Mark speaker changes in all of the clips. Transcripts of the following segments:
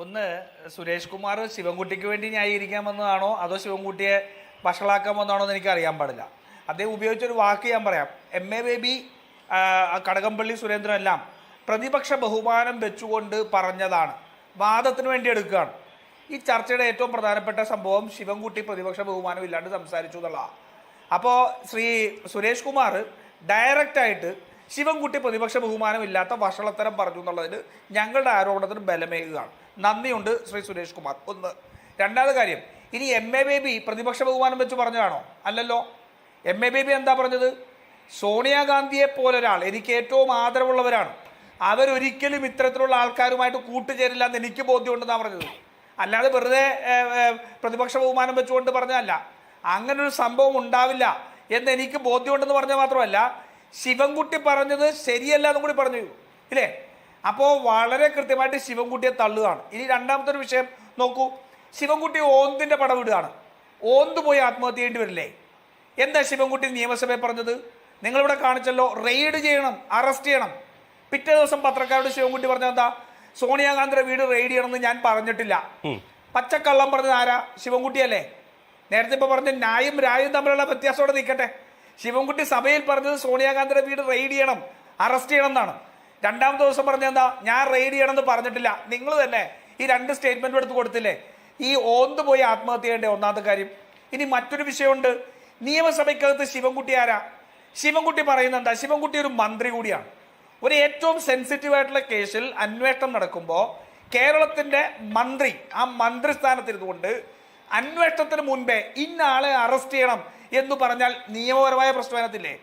Speaker 1: ഒന്ന് സുരേഷ് കുമാർ ശിവൻകുട്ടിക്ക് വേണ്ടി ന്യായീകരിക്കാൻ വന്നതാണോ? അതോ ശിവൻകുട്ടിയെ വഷളാക്കാൻ വന്നതാണോ എന്ന് എനിക്ക് അറിയാൻ പാടില്ല. അദ്ദേഹം ഉപയോഗിച്ചൊരു വാക്ക് ഞാൻ പറയാം. എം എ ബേബി കടകംപള്ളി സുരേന്ദ്രൻ എല്ലാം പ്രതിപക്ഷ ബഹുമാനം വെച്ചുകൊണ്ട് പറഞ്ഞതാണ്. വാദത്തിന് വേണ്ടി എടുക്കുകയാണ്. ഈ ചർച്ചയുടെ ഏറ്റവും പ്രധാനപ്പെട്ട സംഭവം ശിവൻകുട്ടി പ്രതിപക്ഷ ബഹുമാനം ഇല്ലാണ്ട് സംസാരിച്ചു എന്നുള്ളതാണ്. അപ്പോൾ ശ്രീ സുരേഷ് കുമാർ ഡയറക്റ്റായിട്ട് ശിവൻകുട്ടി പ്രതിപക്ഷ ബഹുമാനം ഇല്ലാത്ത വഷളത്തരം പറഞ്ഞു എന്നുള്ളതിന് ഞങ്ങളുടെ ആരോപണത്തിന് ബലമേകുകയാണ്. നന്ദിയുണ്ട് ശ്രീ സുരേഷ് കുമാർ. ഒന്ന്. രണ്ടാമത് കാര്യം ഇനി എം എ ബേബി പ്രതിപക്ഷ ബഹുമാനം വെച്ച് പറഞ്ഞതാണോ? അല്ലല്ലോ. എം എ ബേബി എന്താ പറഞ്ഞത്? സോണിയാഗാന്ധിയെ പോലൊരാൾ എനിക്ക് ഏറ്റവും ആദരവുള്ളവരാണ്. അവരൊരിക്കലും ഇത്തരത്തിലുള്ള ആൾക്കാരുമായിട്ട് കൂട്ടുചേരില്ല എന്ന് എനിക്ക് ബോധ്യമുണ്ടെന്നാണ് പറഞ്ഞത്. അല്ലാതെ വെറുതെ പ്രതിപക്ഷ ബഹുമാനം വെച്ചുകൊണ്ട് പറഞ്ഞതല്ല. അങ്ങനെ ഒരു സംഭവം ഉണ്ടാവില്ല എന്ന് എനിക്ക് ബോധ്യമുണ്ടെന്ന് പറഞ്ഞാൽ മാത്രമല്ല ശിവൻകുട്ടി പറഞ്ഞത് ശരിയല്ല എന്നും കൂടി പറഞ്ഞു. ഇല്ലേ? അപ്പോൾ വളരെ കൃത്യമായിട്ട് ശിവൻകുട്ടിയെ തള്ളുകയാണ്. ഇനി രണ്ടാമത്തെ ഒരു വിഷയം നോക്കൂ. ശിവൻകുട്ടി ഓന്തിന്റെ പടം വിടുകയാണ് ഓന്ത് പോയി ആത്മഹത്യ ചെയ്യേണ്ടി വരില്ലേ? എന്താ ശിവൻകുട്ടി നിയമസഭയിൽ പറഞ്ഞത്? നിങ്ങളിവിടെ കാണിച്ചല്ലോ റെയ്ഡ് ചെയ്യണം അറസ്റ്റ് ചെയ്യണം. പിറ്റേ ദിവസം പത്രക്കാരോട് ശിവൻകുട്ടി പറഞ്ഞത് എന്താ? സോണിയാഗാന്ധിയുടെ വീട് റെയ്ഡ് ചെയ്യണമെന്ന് ഞാൻ പറഞ്ഞിട്ടില്ല. പച്ചക്കള്ളം പറഞ്ഞത് ആരാ? ശിവൻകുട്ടിയല്ലേ? നേരത്തെ ഇപ്പൊ പറഞ്ഞ ന്യായും രായും തമ്മിലുള്ള വ്യത്യാസത്തോടെ നിൽക്കട്ടെ. ശിവൻകുട്ടി സഭയിൽ പറഞ്ഞത് സോണിയാഗാന്ധിയുടെ വീട് റെയ്ഡ് ചെയ്യണം അറസ്റ്റ് ചെയ്യണം എന്നാണ്. രണ്ടാം ദിവസം പറഞ്ഞ എന്താ? ഞാൻ റെയ്ഡ് ചെയ്യണം എന്ന് പറഞ്ഞിട്ടില്ല. നിങ്ങൾ തന്നെ ഈ രണ്ട് സ്റ്റേറ്റ്മെന്റ് എടുത്ത് കൊടുത്തില്ലേ? ഈ ഓന്ത് പോയി ആത്മഹത്യ ചെയ്യേണ്ട? ഒന്നാമത്തെ കാര്യം. ഇനി മറ്റൊരു വിഷയമുണ്ട്. നിയമസഭയ്ക്കകത്ത് ശിവൻകുട്ടി ആരാ? ശിവൻകുട്ടി പറയുന്നത് എന്താ? ശിവൻകുട്ടി ഒരു മന്ത്രി കൂടിയാണ്. ഒരു ഏറ്റവും സെൻസിറ്റീവ് ആയിട്ടുള്ള കേസിൽ അന്വേഷണം നടക്കുമ്പോൾ കേരളത്തിന്റെ മന്ത്രി ആ മന്ത്രി സ്ഥാനത്തിരുന്നുകൊണ്ട് അന്വേഷണത്തിന് മുൻപേ ഇന്നാളെ അറസ്റ്റ് ചെയ്യണം എന്ന് പറഞ്ഞാൽ നിയമപരമായ പ്രശ്നം അതിനകത്തില്ലേ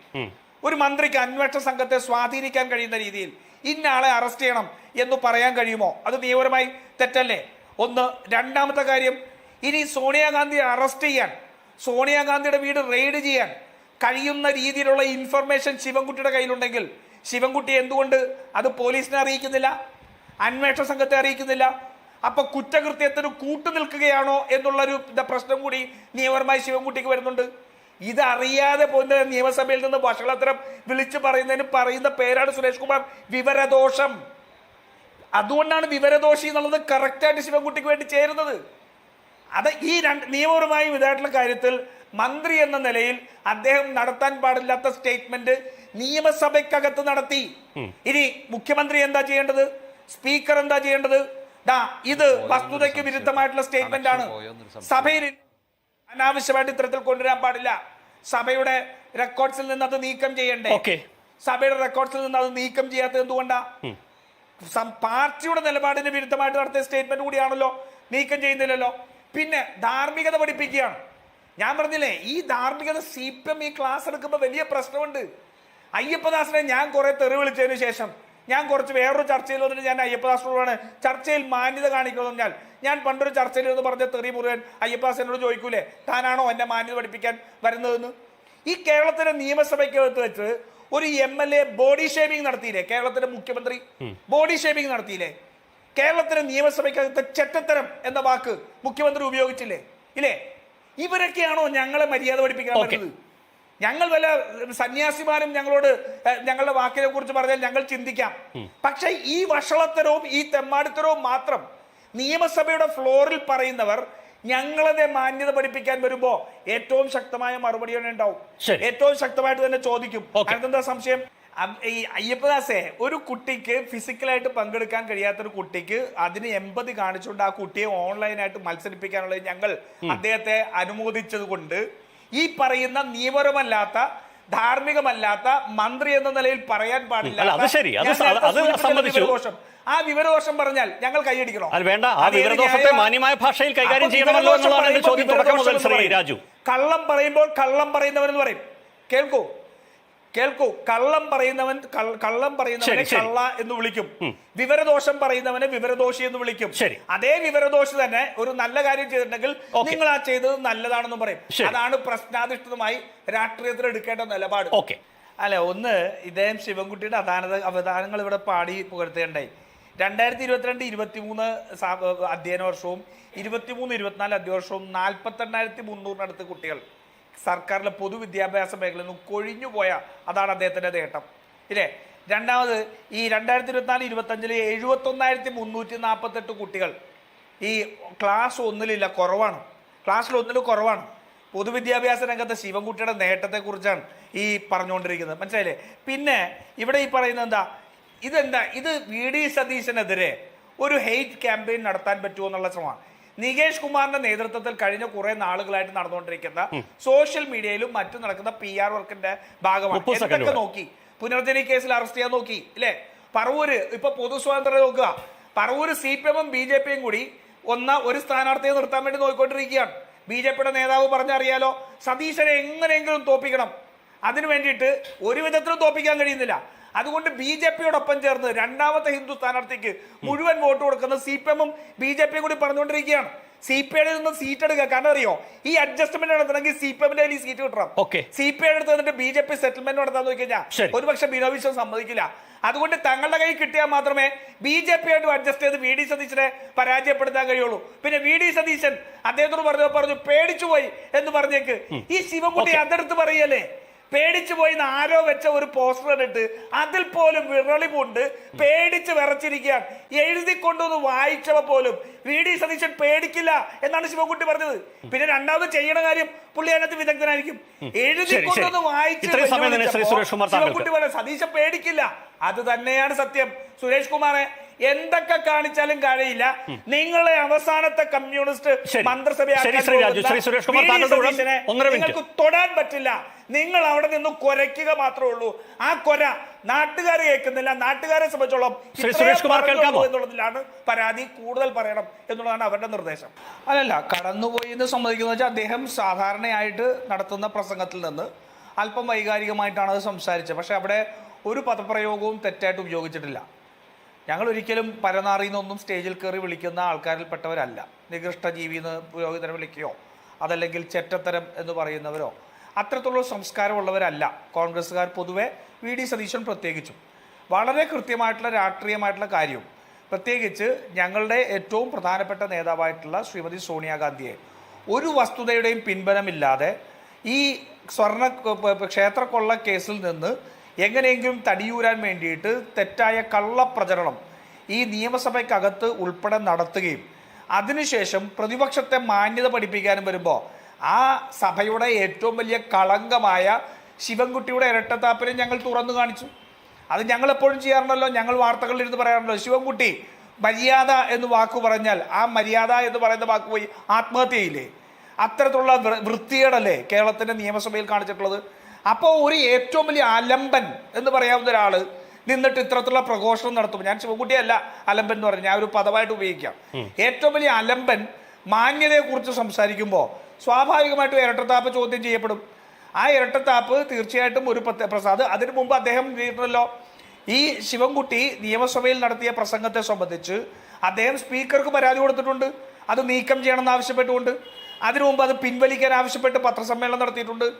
Speaker 1: ഒരു മന്ത്രിക്ക് അന്വേഷണ സംഘത്തെ സ്വാധീനിക്കാൻ കഴിയുന്ന രീതിയിൽ ഇന്നാളെ അറസ്റ്റ് ചെയ്യണം എന്ന് പറയാൻ കഴിയുമോ? അത് നിയമപരമായി തെറ്റല്ലേ? ഒന്ന് രണ്ടാമത്തെ കാര്യം ഇനി സോണിയാഗാന്ധിയെ അറസ്റ്റ് ചെയ്യാൻ സോണിയാഗാന്ധിയുടെ വീട് റെയ്ഡ് ചെയ്യാൻ കഴിയുന്ന രീതിയിലുള്ള ഇൻഫർമേഷൻ ശിവൻകുട്ടിയുടെ കയ്യിലുണ്ടെങ്കിൽ ശിവൻകുട്ടി എന്തുകൊണ്ട് അത് പോലീസിനെ അറിയിക്കുന്നില്ല? അന്വേഷണ സംഘത്തെ അറിയിക്കുന്നില്ല? അപ്പൊ കുറ്റകൃത്യത്തിന് കൂട്ടു നിൽക്കുകയാണോ എന്നുള്ളൊരു പ്രശ്നം കൂടി നിയമപരമായി ശിവൻകുട്ടിക്ക് വരുന്നുണ്ട്. ഇതറിയാതെ പോകുന്ന നിയമസഭയിൽ നിന്ന് വഷളത്തരം വിളിച്ചു പറയുന്നതിന് പറയുന്ന പേരാണ് സുരേഷ് കുമാർ വിവരദോഷം. അതുകൊണ്ടാണ് വിവരദോഷി എന്നുള്ളത് കറക്റ്റായിട്ട് ശിവൻകുട്ടിക്ക് വേണ്ടി ചേരുന്നത്. അത് ഈ രണ്ട് നിയമപരമായും ഇതായിട്ടുള്ള കാര്യത്തിൽ മന്ത്രി എന്ന നിലയിൽ അദ്ദേഹം നടത്താൻ പാടില്ലാത്ത സ്റ്റേറ്റ്മെന്റ് നിയമസഭയ്ക്കകത്ത് നടത്തി. ഇനി മുഖ്യമന്ത്രി എന്താ ചെയ്യേണ്ടത്? സ്പീക്കർ എന്താ ചെയ്യേണ്ടത്? ദാ ഇത് വസ്തുതയ്ക്ക് വിരുദ്ധമായിട്ടുള്ള സ്റ്റേറ്റ്മെന്റ് ആണ്. സഭയിൽ അനാവശ്യമായിട്ട് ഇത്തരത്തിൽ കൊണ്ടുവരാൻ പാടില്ല. സഭയുടെ റെക്കോർഡ്സിൽ നിന്ന് അത് നീക്കം ചെയ്യണ്ടേ?
Speaker 2: ഓക്കെ.
Speaker 1: സഭയുടെ റെക്കോർഡ്സിൽ നിന്ന് അത് നീക്കം ചെയ്യാത്തത് എന്തുകൊണ്ടാ? സം- പാർട്ടിയുടെ നിലപാടിന് വിരുദ്ധമായിട്ട് നടത്തിയ സ്റ്റേറ്റ്മെന്റ് കൂടിയാണല്ലോ നീക്കം ചെയ്യുന്നില്ലല്ലോ. പിന്നെ ധാർമ്മികത പഠിപ്പിക്കുകയാണ്. ഞാൻ പറഞ്ഞില്ലേ ഈ ധാർമ്മികത സി പി എം ഈ ക്ലാസ് എടുക്കുമ്പോൾ വലിയ പ്രശ്നമുണ്ട്. അയ്യപ്പദാസിനെ ഞാൻ കുറെ തെറി വിളിച്ചതിന് ശേഷം ഞാൻ കുറച്ച് വേറൊരു ചർച്ചയിൽ വന്നിട്ട് ഞാൻ അയ്യപ്പദാസിനോടാണ് ചർച്ചയിൽ മാന്യത കാണിക്കുന്നത് പറഞ്ഞാൽ ഞാൻ പണ്ടൊരു ചർച്ചയിൽ എന്ന് പറഞ്ഞ തെറി മുരുകൻ അയ്യപ്പദാസ് എന്നോട് ചോദിക്കൂലേ താനാണോ എന്നെ മാന്യത പഠിപ്പിക്കാൻ വരുന്നതെന്ന്? ഈ കേരളത്തിലെ നിയമസഭയ്ക്കകത്ത് വെച്ച് ഒരു M L A body shaving നടത്തിയില്ലേ കേരളത്തിലെ മുഖ്യമന്ത്രി ബോഡി ഷേവിംഗ് നടത്തിയില്ലേ? കേരളത്തിലെ നിയമസഭയ്ക്കകത്ത് ചെറ്റത്തരം എന്ന വാക്ക് മുഖ്യമന്ത്രി ഉപയോഗിച്ചില്ലേ? ഇല്ലേ? ഇവരൊക്കെയാണോ ഞങ്ങളെ മര്യാദ പഠിപ്പിക്കാൻ
Speaker 2: Okay.
Speaker 1: ഞങ്ങൾ വല്ല സന്യാസിമാരും ഞങ്ങളോട് ഞങ്ങളുടെ വാക്കിനെ കുറിച്ച് പറഞ്ഞാൽ ഞങ്ങൾ ചിന്തിക്കാം. പക്ഷെ ഈ വഷളത്തരവും ഈ തെമ്മാടിത്തരവും മാത്രം നിയമസഭയുടെ ഫ്ലോറിൽ പറയുന്നവർ ഞങ്ങളതെ മാന്യത പഠിപ്പിക്കാൻ വരുമ്പോ ഏറ്റവും ശക്തമായ മറുപടി മറുപടിയാണ് ഉണ്ടാവും. ഏറ്റവും ശക്തമായിട്ട് തന്നെ ചോദിക്കും. അതെന്താ സംശയം? ഈ അയ്യപ്പദാസേ ഒരു കുട്ടിക്ക് ഫിസിക്കലായിട്ട് പങ്കെടുക്കാൻ കഴിയാത്ത ഒരു കുട്ടിക്ക് അതിന് എൺപത് കാണിച്ചുകൊണ്ട് ആ കുട്ടിയെ ഓൺലൈനായിട്ട് മത്സരിപ്പിക്കാനുള്ള ഞങ്ങൾ അദ്ദേഹത്തെ അനുമോദിച്ചത് കൊണ്ട് ഈ പറയുന്ന നിയമപരമല്ലാത്ത ധാർമ്മികമല്ലാത്ത മന്ത്രി എന്ന നിലയിൽ പറയാൻ പാടില്ല.
Speaker 2: അത് ശരി. സമ്മതിച്ചു.
Speaker 1: ആ വിവരദോഷം പറഞ്ഞാൽ ഞങ്ങൾ കൈയടിക്കണോ?
Speaker 2: വേണ്ട. ആ വിവരദോഷത്തെ? മാന്യമായ ഭാഷയിൽ കൈകാര്യം ചെയ്യണമല്ലോ
Speaker 1: വിവരദോഷം
Speaker 2: എന്നുള്ളതാണ് ചോദ്യം തുടക്കം മുതൽ ശ്രീ രാജു.
Speaker 1: കള്ളം പറയുമ്പോൾ കള്ളം പറയുന്നവരെന്ന് പറയും. കേൾക്കൂ. കേൾക്കൂ കള്ളം പറയുന്നവൻ കള്ള- പറയുന്നവനെ. കള്ള എന്ന് വിളിക്കും വിവരദോഷം പറയുന്നവനെ വിവരദോഷി എന്ന് വിളിക്കും. അതേ വിവരദോഷി തന്നെ ഒരു നല്ല കാര്യം ചെയ്തിട്ടുണ്ടെങ്കിൽ. നിങ്ങൾ ആ ചെയ്തത് നല്ലതാണെന്ന് പറയും. അതാണ് പ്രശ്നാധിഷ്ഠിതമായി രാഷ്ട്രീയത്തിൽ എടുക്കേണ്ട നിലപാട്
Speaker 2: ഓക്കെ
Speaker 1: അല്ല ഒന്ന് ഇദ്ദേഹം ശിവൻകുട്ടിയുടെ അദാനത അവതാനങ്ങൾ ഇവിടെ പാടി പുകഴ്ത്തേണ്ടായി രണ്ടായിരത്തി ഇരുപത്തിരണ്ട് ഇരുപത്തിമൂന്ന് അധ്യയന വർഷവും ഇരുപത്തിമൂന്ന് ഇരുപത്തിനാല് അധ്യയന വർഷവും നാൽപ്പത്തെണ്ണായിരത്തി മുന്നൂറിനടുത്ത് കുട്ടികൾ സർക്കാരിലെ പൊതുവിദ്യാഭ്യാസ മേഖലയിൽ നിന്ന് കൊഴിഞ്ഞുപോയ അതാണ് അദ്ദേഹത്തിന്റെ നേട്ടം. ഇല്ലേ രണ്ടാമത് ഈ രണ്ടായിരത്തി ഇരുപത്തിനാല് ഇരുപത്തഞ്ചിൽ എഴുപത്തൊന്നായിരത്തി മുന്നൂറ്റി നാൽപ്പത്തെട്ട് കുട്ടികൾ ഈ ക്ലാസ് ഒന്നിലില്ല കുറവാണ്. ക്ലാസ്സിൽ ഒന്നിൽ കുറവാണ്. പൊതുവിദ്യാഭ്യാസ രംഗത്തെ ശിവൻകുട്ടിയുടെ നേട്ടത്തെക്കുറിച്ചാണ് ഈ പറഞ്ഞുകൊണ്ടിരിക്കുന്നത്. മനസ്സിലായില്ലേ? പിന്നെ ഇവിടെ ഈ പറയുന്നത് എന്താ? ഇതെന്താ? ഇത് വി. ഡി. സതീശനെതിരെ ഒരു ഹെയ്റ്റ് ക്യാമ്പയിൻ നടത്താൻ പറ്റുമോ എന്നുള്ള ശ്രമമാണ്. നികേഷ് കുമാറിന്റെ നേതൃത്വത്തിൽ കഴിഞ്ഞ കുറെ നാളുകളായിട്ട് നടന്നുകൊണ്ടിരിക്കുന്ന സോഷ്യൽ മീഡിയയിലും മറ്റും നടക്കുന്ന പി ആർ വർക്കിന്റെ ഭാഗമാണ്. എന്തൊക്കെ നോക്കി? പുനർജനി കേസിൽ അറസ്റ്റ് ചെയ്യാൻ നോക്കി ഇല്ലേ? പറവൂര് ഇപ്പൊ പൊതു സ്വാതന്ത്ര്യം നോക്കുക. പറവൂര് സി പി എമ്മും ബി ജെ പിയും കൂടി ഒന്ന ഒരു സ്ഥാനാർത്ഥിയെ നിർത്താൻ വേണ്ടി നോക്കിക്കൊണ്ടിരിക്കുകയാണ് ബി ജെ പിയുടെ നേതാവ് പറഞ്ഞറിയാലോ? സതീശനെ എങ്ങനെയെങ്കിലും തോപ്പിക്കണം. അതിനു വേണ്ടിയിട്ട് ഒരു വിധത്തിലും തോപ്പിക്കാൻ കഴിയുന്നില്ല. അതുകൊണ്ട് ബി ജെ പിയോടൊപ്പം ചേർന്ന് രണ്ടാമത്തെ ഹിന്ദു സ്ഥാനാർത്ഥിക്ക് മുഴുവൻ വോട്ട് കൊടുക്കുന്ന സി പി എമ്മും ബി ജെ പിയും കൂടി പറഞ്ഞുകൊണ്ടിരിക്കുകയാണ്. സി പി ഐയിൽ നിന്ന് സീറ്റ് എടുക്കുക. കാരണം അറിയോ? ഈ അഡ്ജസ്റ്റ്മെന്റ് നടത്തണമെങ്കിൽ സി പി എമ്മിന്റെ കയ്യിൽ സീറ്റ് കിട്ടണം.
Speaker 2: ഓക്കെ.
Speaker 1: സി പി ഐ എടുത്ത് വന്നിട്ട് ബി ജെ പി സെറ്റിൽമെന്റ് നടത്താൻ നോക്കി കഴിഞ്ഞാൽ
Speaker 2: ശരി.
Speaker 1: ഒരു ബിനോ വിശ്വം സമ്മതിക്കില്ല. അതുകൊണ്ട് തങ്ങളുടെ കയ്യിൽ കിട്ടിയാൽ മാത്രമേ ബി ജെ പി ആയിട്ട് അഡ്ജസ്റ്റ് ചെയ്ത് വി ഡി സതീശനെ പരാജയപ്പെടുത്താൻ കഴിയുള്ളൂ. പിന്നെ വി ഡി സതീശൻ അദ്ദേഹത്തോട് പറഞ്ഞു പറഞ്ഞു പേടിച്ചു പോയി എന്ന് പറഞ്ഞേക്ക്. ഈ ശിവൻകുട്ടി അതെടുത്ത് പറയല്ലേ? പേടിച്ചു പോയി ആരോ വെച്ച ഒരു പോസ്റ്റർ ഇട്ട് അതിൽ പോലും വിറളി കൊണ്ട് പേടിച്ച് വിറച്ചിരിക്കുകയാണ്. എഴുതി കൊണ്ടുവന്ന് വായിച്ചവ പോലും വി ഡി സതീശൻ പേടിക്കില്ല എന്നാണ് ശിവകുട്ടി പറഞ്ഞത്. പിന്നെ രണ്ടാമത് ചെയ്യണ കാര്യം പുള്ളി അതിനകത്ത് വിദഗ്ധനായിരിക്കും. എഴുതി
Speaker 2: ശരി, ശരി.
Speaker 1: കൊണ്ടുവന്ന് വായിച്ച്. ശിവൻകുട്ടി പറയാം സതീശൻ പേടിക്കില്ല. അത് തന്നെയാണ് സത്യം. സുരേഷ് കുമാറെ എന്തൊക്കെ കാണിച്ചാലും കഴിയില്ല നിങ്ങളെ അവസാനത്തെ കമ്മ്യൂണിസ്റ്റ്. മന്ത്രിസഭയാക്കാൻ
Speaker 2: ശ്രീ രാജു. ശ്രീ സുരേഷ് കുമാർ താങ്കളുടെ കൂടെ
Speaker 1: സതീശനെ
Speaker 2: ഒന്നര മിനിറ്റ്.
Speaker 1: നിങ്ങൾക്ക് തൊടാൻ പറ്റില്ല. നിങ്ങൾ അവിടെ നിന്ന് കുരയ്ക്കുക മാത്രമേ ഉള്ളൂ. ആ കൊര നാട്ടുകാർ കേൾക്കുന്നില്ല. നാട്ടുകാരെ സംബന്ധിച്ചോളം
Speaker 2: ശ്രീ സുരേഷ് കുമാർ
Speaker 1: പറഞ്ഞുള്ളൂ
Speaker 2: കേൾക്കാമോ?
Speaker 1: എന്നുള്ളതിലാണ് പരാതി കൂടുതൽ പറയണം എന്നുള്ളതാണ് അവരുടെ നിർദ്ദേശം. അല്ലല്ല കടന്നുപോയി എന്ന് സമ്മതിക്കുന്നത് വെച്ചാൽ അദ്ദേഹം സാധാരണയായിട്ട് നടത്തുന്ന പ്രസംഗത്തിൽ നിന്ന് അല്പം വൈകാരികമായിട്ടാണ് അത് സംസാരിച്ചത്. പക്ഷെ അവിടെ ഒരു പദപ്രയോഗവും തെറ്റായിട്ട് ഉപയോഗിച്ചിട്ടില്ല. ഞങ്ങൾ ഒരിക്കലും പരനാറിന്നൊന്നും സ്റ്റേജിൽ കയറി വിളിക്കുന്ന ആൾക്കാരിൽപ്പെട്ടവരല്ല. നികൃഷ്ട ജീവി എന്ന് പുരോഹിതനെ വിളിക്കുകയോ അതല്ലെങ്കിൽ ചെറ്റത്തരം എന്ന് പറയുന്നവരോ. അത്തരത്തിലുള്ള സംസ്കാരമുള്ളവരല്ല. കോൺഗ്രസ്സുകാർ പൊതുവെ വി ഡി സതീശൻ പ്രത്യേകിച്ചും. വളരെ കൃത്യമായിട്ടുള്ള രാഷ്ട്രീയമായിട്ടുള്ള കാര്യവും. പ്രത്യേകിച്ച് ഞങ്ങളുടെ ഏറ്റവും പ്രധാനപ്പെട്ട നേതാവായിട്ടുള്ള ശ്രീമതി സോണിയാഗാന്ധിയെ. ഒരു വസ്തുതയുടെയും പിൻബലമില്ലാതെ ഈ സ്വർണ ക്ഷേത്രക്കൊള്ള കേസിൽ നിന്ന് എങ്ങനെയെങ്കിലും തടിയൂരാൻ വേണ്ടിയിട്ട് തെറ്റായ കള്ളപ്രചരണം ഈ നിയമസഭയ്ക്കകത്ത് ഉൾപ്പെടെ നടത്തുകയും അതിനുശേഷം പ്രതിപക്ഷത്തെ മാന്യത പഠിപ്പിക്കാനും വരുമ്പോൾ ആ സഭയുടെ ഏറ്റവും വലിയ കളങ്കമായ ശിവൻകുട്ടിയുടെ ഇരട്ടത്താപ്പിനെ ഞങ്ങൾ തുറന്നു കാണിച്ചു. അത് ഞങ്ങൾ എപ്പോഴും ചെയ്യാറുണ്ടല്ലോ. ഞങ്ങൾ വാർത്തകളിൽ ഇരുന്ന് പറയാറുണ്ടല്ലോ. ശിവൻകുട്ടി മര്യാദ എന്ന് വാക്ക് പറഞ്ഞാൽ ആ മര്യാദ എന്ന് പറയുന്ന വാക്ക് പോയി ആത്മഹത്യയില്ലേ? അത്തരത്തിലുള്ള വൃത്തികേടല്ലേ കേരളത്തിന്റെ നിയമസഭയിൽ കാണിച്ചിട്ടുള്ളത്? അപ്പോൾ ഒരു ഏറ്റവും വലിയ അലമ്പൻ എന്ന് പറയാവുന്ന ഒരാൾ നിന്നിട്ട് ഇത്തരത്തിലുള്ള പ്രഘോഷണം നടത്തും. ഞാൻ ശിവകുട്ടിയല്ല അലമ്പൻ എന്ന് പറഞ്ഞു. ഞാൻ ഒരു പദമായിട്ട് ഉപയോഗിക്കാം. ഏറ്റവും വലിയ അലമ്പൻ മാന്യതയെക്കുറിച്ച് സംസാരിക്കുമ്പോൾ സ്വാഭാവികമായിട്ടും ഇരട്ടത്താപ്പ് ചോദ്യം ചെയ്യപ്പെടും. ആ ഇരട്ടത്താപ്പ് തീർച്ചയായിട്ടും ഒരു പ്രസാദ് അതിനു മുമ്പ് അദ്ദേഹം ചെയ്തിട്ടുണ്ടല്ലോ ഈ ശിവൻകുട്ടി നിയമസഭയിൽ നടത്തിയ പ്രസംഗത്തെ സംബന്ധിച്ച് അദ്ദേഹം സ്പീക്കർക്ക് പരാതി കൊടുത്തിട്ടുണ്ട്. അത് നീക്കം ചെയ്യണമെന്ന് ആവശ്യപ്പെട്ടുകൊണ്ട്. അതിനു മുമ്പ് അത് പിൻവലിക്കാൻ ആവശ്യപ്പെട്ട് പത്രസമ്മേളനം നടത്തിയിട്ടുണ്ട്.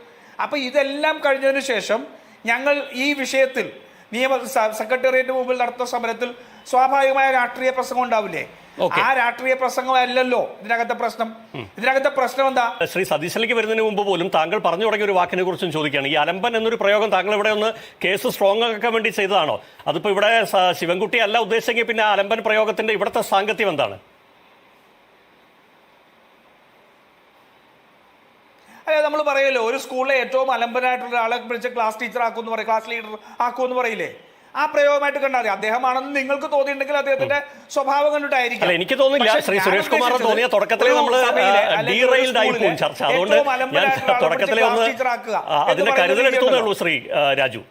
Speaker 1: അപ്പൊ ഇതെല്ലാം കഴിഞ്ഞതിന് ശേഷം ഞങ്ങൾ ഈ വിഷയത്തിൽ നിയമ സെക്രട്ടേറിയറ്റ് മുമ്പിൽ നടത്തുന്ന സമരത്തിൽ സ്വാഭാവികമായ രാഷ്ട്രീയ പ്രസംഗം ഉണ്ടാവില്ലേ. ആ രാഷ്ട്രീയ പ്രസംഗമല്ലല്ലോ ഇതിനകത്തെ പ്രശ്നം. ഇതിനകത്തെ പ്രശ്നം എന്താ?
Speaker 2: ശ്രീ സതീശനിലേക്ക് വരുന്നതിന് മുമ്പ് പോലും താങ്കൾ പറഞ്ഞു തുടങ്ങിയ ഒരു വാക്കിനെ കുറിച്ചും ചോദിക്കുകയാണ്. ഈ അലമ്പൻ എന്നൊരു പ്രയോഗം താങ്കൾ ഇവിടെ ഒന്ന് കേസ് സ്ട്രോങ് ആക്കാൻ വേണ്ടി ചെയ്തതാണോ? അതിപ്പോ ഇവിടെ ശിവൻകുട്ടി അല്ല ഉദ്ദേശിച്ചെങ്കിൽ പിന്നെ അലമ്പൻ പ്രയോഗത്തിന്റെ ഇവിടുത്തെ സാങ്കത്യം എന്താണ്?
Speaker 1: അതെ നമ്മൾ പറയുമല്ലോ ഒരു സ്കൂളിലെ ഏറ്റവും അലമ്പനായിട്ടുള്ള ഒരാളെ വിളിച്ച് ക്ലാസ് ടീച്ചർ ആക്കുമെന്ന് പറയും. ക്ലാസ് ലീഡർ ആക്കുമെന്ന് പറയില്ലേ? ആ പ്രയോഗമായിട്ട് കണ്ടാൽ മതി. അദ്ദേഹമാണെന്ന് നിങ്ങൾക്ക് തോന്നിയിട്ടുണ്ടെങ്കിൽ അദ്ദേഹത്തിന്റെ സ്വഭാവം കണ്ടിട്ടായിരിക്കും.
Speaker 2: എനിക്ക് തോന്നുന്നില്ല. ശ്രീ സുരേഷ്
Speaker 1: കുമാർ
Speaker 2: തോന്നിയ തുടക്കത്തിലേ നമ്മൾ ചർച്ച. അതുകൊണ്ട് തുടക്കത്തിലേ ഒന്ന് അതിന്റെ കരുതലെടുത്തേ ശ്രീ രാജു.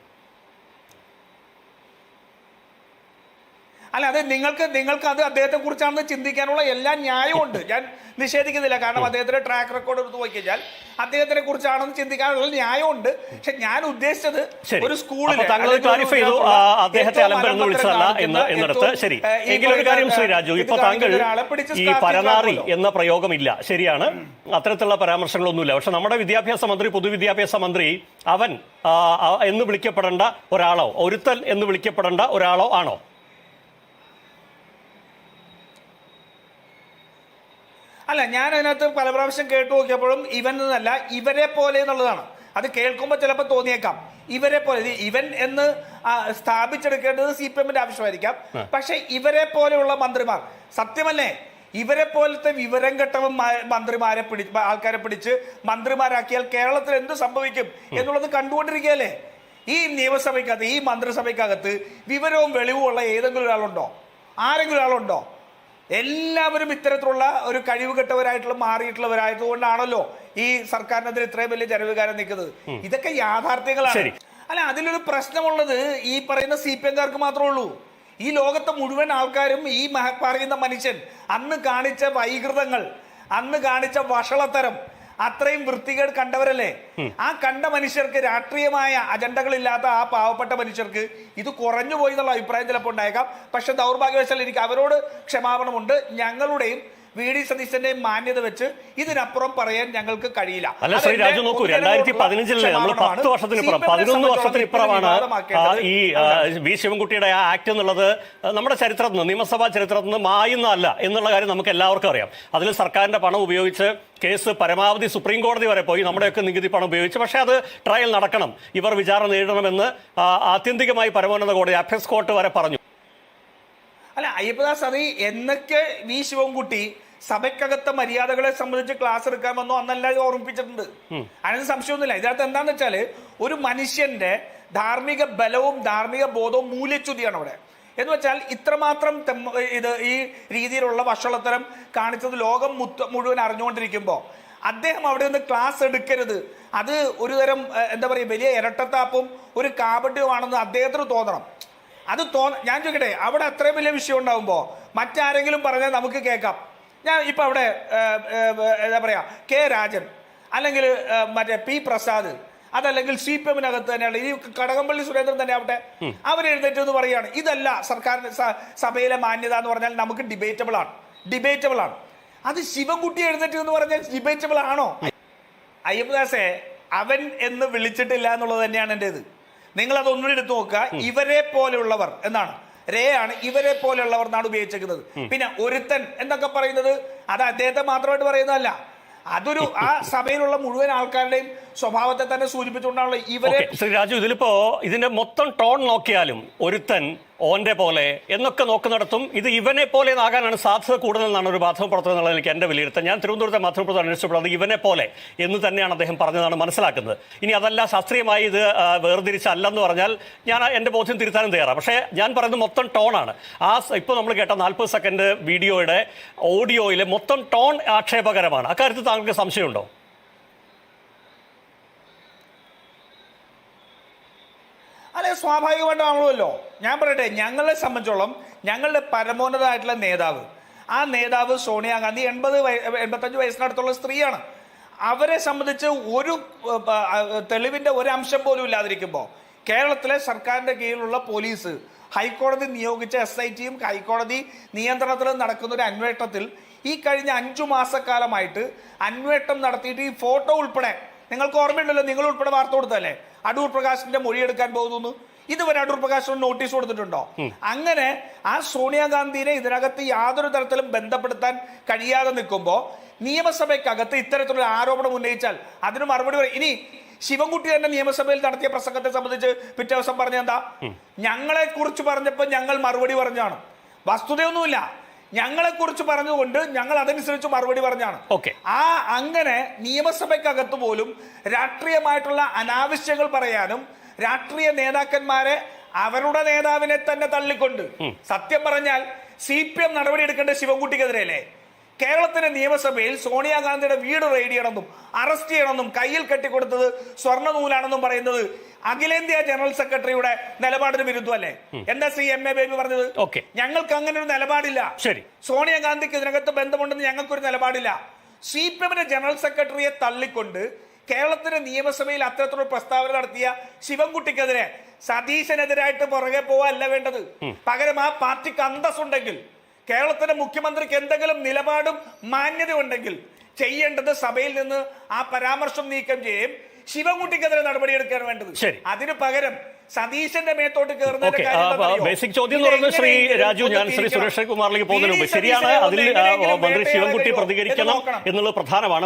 Speaker 1: അല്ല അത് നിങ്ങൾക്ക് നിങ്ങൾക്ക് അത് അദ്ദേഹത്തെ കുറിച്ചാണെന്ന് ചിന്തിക്കാനുള്ള എല്ലാ ന്യായമുണ്ട് ഞാൻ നിഷേധിക്കുന്നില്ല. കാരണം അദ്ദേഹത്തിന്റെ ട്രാക്ക് റെക്കോർഡ് എടുത്ത് നോക്കി കഴിഞ്ഞാൽ അദ്ദേഹത്തിനെ കുറിച്ചാണെന്ന് ചിന്തിക്കാനുള്ള ന്യായമുണ്ട് പക്ഷെ ഞാൻ ഉദ്ദേശിച്ചത് ഒരു സ്കൂളിൽ
Speaker 2: ക്ലാരിഫൈ ചെയ്തു. അദ്ദേഹത്തെ എന്ന് വിളിച്ചതല്ല എന്ന് എന്നിടത്ത് ശരി. ഒരു കാര്യം ശ്രീ രാജു ഇപ്പൊ താങ്കൾ ഈ പരനാറി എന്ന പ്രയോഗമില്ല. ശരിയാണ്. അത്തരത്തിലുള്ള പരാമർശങ്ങളൊന്നുമില്ല. പക്ഷെ നമ്മുടെ വിദ്യാഭ്യാസ മന്ത്രി പൊതുവിദ്യാഭ്യാസ മന്ത്രി അവൻ എന്ന് വിളിക്കപ്പെടേണ്ട ഒരാളോ ഒരുത്തൽ എന്ന് വിളിക്കപ്പെടേണ്ട ഒരാളോ ആണോ?
Speaker 1: അല്ല ഞാൻ അതിനകത്ത് പല പ്രാവശ്യം കേട്ടു നോക്കിയപ്പോഴും ഇവൻ എന്നല്ല ഇവരെ പോലെ എന്നുള്ളതാണ്. അത് കേൾക്കുമ്പോൾ ചിലപ്പോൾ തോന്നിയേക്കാം. ഇവരെ പോലെ ഇവൻ എന്ന് സ്ഥാപിച്ചെടുക്കേണ്ടത് സി പി എമ്മിന്റെ ആവശ്യമായിരിക്കാം. പക്ഷെ ഇവരെ പോലെയുള്ള മന്ത്രിമാർ സത്യമല്ലേ? ഇവരെ പോലത്തെ വിവരം കെട്ടവും മന്ത്രിമാരെ പിടി ആൾക്കാരെ പിടിച്ച് മന്ത്രിമാരാക്കിയാൽ കേരളത്തിൽ എന്ത് സംഭവിക്കും എന്നുള്ളത് കണ്ടുകൊണ്ടിരിക്കുകയല്ലേ? ഈ നിയമസഭയ്ക്കകത്ത് ഈ മന്ത്രിസഭയ്ക്കകത്ത് വിവരവും വെളിവുമുള്ള ഏതെങ്കിലും ഒരാളുണ്ടോ? ആരെങ്കിലും ഒരാളുണ്ടോ? എല്ലാവരും ഇത്തരത്തിലുള്ള ഒരു കഴിവ് കെട്ടവരായിട്ടുള്ള മാറിയിട്ടുള്ളവരായതുകൊണ്ടാണല്ലോ ഈ സർക്കാരിനെതിരെ ഇത്രയും വലിയ ജനവികാരം നിൽക്കുന്നത്. ഇതൊക്കെ യാഥാർത്ഥ്യങ്ങളാണ്. അല്ല അതിലൊരു പ്രശ്നമുള്ളത് ഈ പറയുന്ന സി പി എംകാർക്ക് മാത്രമേ ഉള്ളൂ. ഈ ലോകത്തെ മുഴുവൻ ആൾക്കാരും ഈ പറയുന്ന മനുഷ്യൻ അന്ന് കാണിച്ച വൈകൃതങ്ങൾ അന്ന് കാണിച്ച വഷളത്തരം അത്രയും വൃത്തികേട് കണ്ടവരല്ലേ? ആ കണ്ട മനുഷ്യർക്ക് രാഷ്ട്രീയമായ അജണ്ടകളില്ലാത്ത ആ പാവപ്പെട്ട മനുഷ്യർക്ക് ഇത് കുറഞ്ഞു പോയി എന്നുള്ള അഭിപ്രായം ചിലപ്പോൾ ഉണ്ടായേക്കാം. പക്ഷെ ദൗർഭാഗ്യവശാൽ എനിക്ക് അവരോട് ക്ഷമാപണമുണ്ട്. ഞങ്ങളുടെയും വി ഡി സതീശന്റെയും മാന്യത വെച്ച് ഇതിനപ്പുറം പറയാൻ ഞങ്ങൾക്ക് കഴിയില്ല.
Speaker 2: അല്ല ശ്രീ രാജു നോക്കൂ രണ്ടായിരത്തി പതിനഞ്ചിലെ നമ്മൾ. പത്ത് വർഷത്തിനിപ്പുറം പതിനൊന്ന് വർഷത്തിനിപ്പുറമാണ് ഈ വി ശിവൻകുട്ടിയുടെ ആ ആക്ട് എന്നുള്ളത് നമ്മുടെ ചരിത്രത്തിൽ നിന്ന് നിയമസഭാ ചരിത്രത്തിൽ നിന്ന് മായുന്നതല്ല എന്നുള്ള കാര്യം നമുക്ക് എല്ലാവർക്കും അറിയാം. അതിൽ സർക്കാരിന്റെ പണം ഉപയോഗിച്ച് കേസ് പരമാവധി സുപ്രീം കോടതി വരെ പോയി നമ്മുടെയൊക്കെ നികുതി പണം ഉപയോഗിച്ച്. പക്ഷേ അത് ട്രയൽ നടക്കണം. ഇവർ വിചാരണ നേരിടണമെന്ന് ആത്യന്തികമായി പരമോന്നത കോടതി അഫക്സ് കോർട്ട് വരെ പറഞ്ഞു.
Speaker 1: അല്ല അയ്യപ്പദാസ് അത് എന്നൊക്കെ വി ശിവൻകുട്ടി സഭയ്ക്കകത്തെ മര്യാദകളെ സംബന്ധിച്ച് ക്ലാസ് എടുക്കാൻ വന്നു അന്നല്ല ഓർമ്മിപ്പിച്ചിട്ടുണ്ട്. അതിന് സംശയമൊന്നുമില്ല. ഇതിനകത്ത് എന്താണെന്ന് വെച്ചാൽ ഒരു മനുഷ്യന്റെ ധാർമ്മിക ബലവും ധാർമ്മിക ബോധവും മൂല്യച്യുതിയാണ് അവിടെ. എന്ന് വെച്ചാൽ ഇത്രമാത്രം ഇത് ഈ രീതിയിലുള്ള വഷളത്തരം കാണിച്ചത് ലോകം മുത്ത മുഴുവൻ അറിഞ്ഞുകൊണ്ടിരിക്കുമ്പോൾ അദ്ദേഹം അവിടെ നിന്ന് ക്ലാസ് എടുക്കരുത്. അത് ഒരു തരം എന്താ പറയുക വലിയ ഇരട്ടത്താപ്പും ഒരു കാപട്യവുമാണെന്ന് അദ്ദേഹത്തിന് തോന്നണം. അത് തോന്ന ഞാൻ ചോദിക്കട്ടെ അവിടെ അത്രയും വലിയ വിഷയം ഉണ്ടാകുമ്പോൾ മറ്റാരെങ്കിലും പറഞ്ഞാൽ നമുക്ക് കേൾക്കാം. ഞാൻ ഇപ്പം അവിടെ എന്താ പറയുക കെ രാജൻ അല്ലെങ്കിൽ മറ്റേ പി പ്രസാദ് അതല്ലെങ്കിൽ സി പി എമ്മിനകത്ത് തന്നെയാണ്. ഈ കടകംപള്ളി സുരേന്ദ്രൻ തന്നെ ആവട്ടെ. അവർ എഴുന്നേറ്റ് എന്ന് പറയുകയാണ്. ഇതല്ല സർക്കാരിന്റെ സഭയിലെ മാന്യത എന്ന് പറഞ്ഞാൽ നമുക്ക് ഡിബേറ്റബിൾ ആണ്. ഡിബേറ്റബിൾ ആണ്. അത് ശിവൻകുട്ടി എഴുന്നേറ്റ് എന്ന് പറഞ്ഞാൽ ഡിബേറ്റബിൾ ആണോ? അയ്യപ്പദാസെ അവൻ എന്ന് വിളിച്ചിട്ടില്ല എന്നുള്ളത് തന്നെയാണ് എന്റെ ഇത് നിങ്ങൾ അതൊന്നും എടുത്തു നോക്കുക. ഇവരെ പോലെയുള്ളവർ എന്നാണ്. രേ ആണ് ഇവരെ പോലെയുള്ളവർ എന്നാണ് ഉപയോഗിച്ചേക്കുന്നത്. പിന്നെ ഒരുത്തൻ എന്നൊക്കെ പറയുന്നത് അത് അദ്ദേഹത്തെ മാത്രമായിട്ട് പറയുന്നതല്ല. അതൊരു ആ സഭയിലുള്ള മുഴുവൻ ആൾക്കാരുടെയും സ്വഭാവത്തെ തന്നെ സൂചിപ്പിച്ചുകൊണ്ടാണല്ലോ ഇവരെ
Speaker 2: ശ്രീ രാജു ഇതിലിപ്പോ ഇതിന്റെ മൊത്തം ടോൺ നോക്കിയാലും ഒരുത്തൻ ഓന്റെ പോലെ എന്നൊക്കെ നോക്കുന്നിടത്തും ഇത് ഇവനെ പോലെ ആകാനാണ് സാധ്യത കൂടുതലെന്നാണ് ഒരു മാധ്യമപ്രവർത്തനം എന്നുള്ളത് എനിക്ക് എന്റെ വിലയിരുത്തൽ. ഞാൻ തിരുവനന്തപുരത്തെ മാധ്യമപ്രവർത്തനം അന്വേഷിച്ചപ്പോൾ അത് ഇവനെ പോലെ എന്ന് തന്നെയാണ് അദ്ദേഹം പറഞ്ഞതാണ് മനസ്സിലാക്കുന്നത്. ഇനി അതല്ല ശാസ്ത്രീയമായി ഇത് വേർതിരിച്ചല്ലെന്ന് പറഞ്ഞാൽ ഞാൻ എന്റെ ബോധ്യം തിരുത്താനും തയ്യാറാണ്. പക്ഷേ ഞാൻ പറയുന്നത് മൊത്തം ടോണാണ്. ആ ഇപ്പോൾ നമ്മൾ കേട്ട നാൽപ്പത് സെക്കൻഡ് വീഡിയോയുടെ ഓഡിയോയിലെ മൊത്തം ടോൺ ആക്ഷേപകരമാണ്. അക്കാര്യത്തിൽ താങ്കൾക്ക് സംശയമുണ്ടോ?
Speaker 1: അല്ലെ സ്വാഭാവികമായിട്ടാണല്ലോ ഞാൻ പറയട്ടെ ഞങ്ങളെ സംബന്ധിച്ചോളം ഞങ്ങളുടെ പരമോന്നതമായിട്ടുള്ള നേതാവ് ആ നേതാവ് സോണിയാഗാന്ധി എൺപത് എൺപത്തഞ്ച് വയസ്സിനടുത്തുള്ള സ്ത്രീയാണ്. അവരെ സംബന്ധിച്ച് ഒരു തെളിവിന്റെ ഒരു അംശം പോലും ഇല്ലാതിരിക്കുമ്പോൾ കേരളത്തിലെ സർക്കാരിന്റെ കീഴിലുള്ള പോലീസ് ഹൈക്കോടതി നിയോഗിച്ച എസ് ഐ ടിയും ഹൈക്കോടതി നിയന്ത്രണത്തിലും നടക്കുന്ന ഒരു അന്വേഷണത്തിൽ ഈ കഴിഞ്ഞ അഞ്ചു മാസക്കാലമായിട്ട് അന്വേഷണം നടത്തിയിട്ട് ഈ ഫോട്ടോ ഉൾപ്പെടെ നിങ്ങൾക്ക് ഓർമ്മയുണ്ടല്ലോ നിങ്ങൾ ഉൾപ്പെടെ വാർത്ത കൊടുത്തല്ലേ അടൂർ പ്രകാശിന്റെ മൊഴിയെടുക്കാൻ പോകുന്നു. ഇതുവരെ അടൂർ പ്രകാശിന് നോട്ടീസ് കൊടുത്തിട്ടുണ്ടോ? അങ്ങനെ ആ സോണിയാഗാന്ധിനെ ഇതിനകത്ത് യാതൊരു തരത്തിലും ബന്ധപ്പെടുത്താൻ കഴിയാതെ നിൽക്കുമ്പോൾ നിയമസഭയ്ക്കകത്ത് ഇത്തരത്തിലുള്ള ആരോപണം ഉന്നയിച്ചാൽ അതിന് മറുപടി പറയും ഇനി ശിവൻകുട്ടി തന്നെ നിയമസഭയിൽ നടത്തിയ പ്രസംഗത്തെ സംബന്ധിച്ച് പിറ്റേ ദിവസം പറഞ്ഞ എന്താ? ഞങ്ങളെ കുറിച്ച് പറഞ്ഞപ്പോൾ ഞങ്ങൾ മറുപടി പറഞ്ഞാണ്. വസ്തുതയൊന്നുമില്ല. ഞങ്ങളെ കുറിച്ച് പറഞ്ഞുകൊണ്ട് ഞങ്ങൾ അതനുസരിച്ച് മറുപടി പറഞ്ഞാണ്.
Speaker 2: ഓക്കെ.
Speaker 1: ആ അങ്ങനെ നിയമസഭയ്ക്കകത്ത് പോലും രാഷ്ട്രീയമായിട്ടുള്ള അനാവശ്യങ്ങൾ പറയാനും രാഷ്ട്രീയ നേതാക്കന്മാരെ അവരുടെ നേതാവിനെ തന്നെ തള്ളിക്കൊണ്ട്. സത്യം പറഞ്ഞാൽ സി പി എം നടപടിയെടുക്കേണ്ട ശിവൻകുട്ടിക്കെതിരെ ശിവൻകുട്ടിക്കെതിരെയല്ലേ കേരളത്തിന്റെ നിയമസഭയിൽ സോണിയാഗാന്ധിയുടെ വീട് റെയ്ഡ് ചെയ്യണമെന്നും അറസ്റ്റ് ചെയ്യണമെന്നും കയ്യിൽ കെട്ടിക്കൊടുത്തത് സ്വർണ നൂലാണെന്നും പറയുന്നത് അഖിലേന്ത്യാ ജനറൽ സെക്രട്ടറിയുടെ നിലപാടിന് വിരുദ്ധമല്ലേ? എന്താ ശ്രീ എം എ ബേബി പറഞ്ഞത്?
Speaker 2: ഓക്കെ.
Speaker 1: ഞങ്ങൾക്ക് അങ്ങനെ ഒരു നിലപാടില്ല.
Speaker 2: ശരി.
Speaker 1: സോണിയാഗാന്ധിക്ക് ഇതിനകത്ത് ബന്ധമുണ്ടെന്ന് ഞങ്ങൾക്കൊരു നിലപാടില്ല. സി പി എമ്മിന്റെ ജനറൽ സെക്രട്ടറിയെ തള്ളിക്കൊണ്ട് കേരളത്തിന്റെ നിയമസഭയിൽ അത്തരത്തിലുള്ള പ്രസ്താവന നടത്തിയ ശിവൻകുട്ടിക്കെതിരെ സതീശനെതിരായിട്ട് പുറകെ പോവാ അല്ല വേണ്ടത്. പകരം ആ പാർട്ടിക്ക് അന്തസ്സുണ്ടെങ്കിൽ കേരളത്തിന്റെ മുഖ്യമന്ത്രിക്ക് എന്തെങ്കിലും നിലപാടും മാന്യത ഉണ്ടെങ്കിൽ ചെയ്യേണ്ടത് സഭയിൽ നിന്ന് ആ പരാമർശം നീക്കം ചെയ്യും. ശിവൻകുട്ടിക്കെതിരെ നടപടിയെടുക്കാൻ വേണ്ടത്. അതിനു പകരം സതീശന്റെ മേത്തോട്ട്
Speaker 2: കയറുന്ന ബേസിക് ചോദ്യം എന്ന് ശ്രീ രാജു ഞാൻ ശ്രീ സുരേഷ് കുമാറിലേക്ക് പോകുന്നതിന് മുമ്പ് ശരിയാണ്. അതിൽ മന്ത്രി ശിവൻകുട്ടി പ്രതികരിക്കണം എന്നുള്ളത് പ്രധാനമാണ്.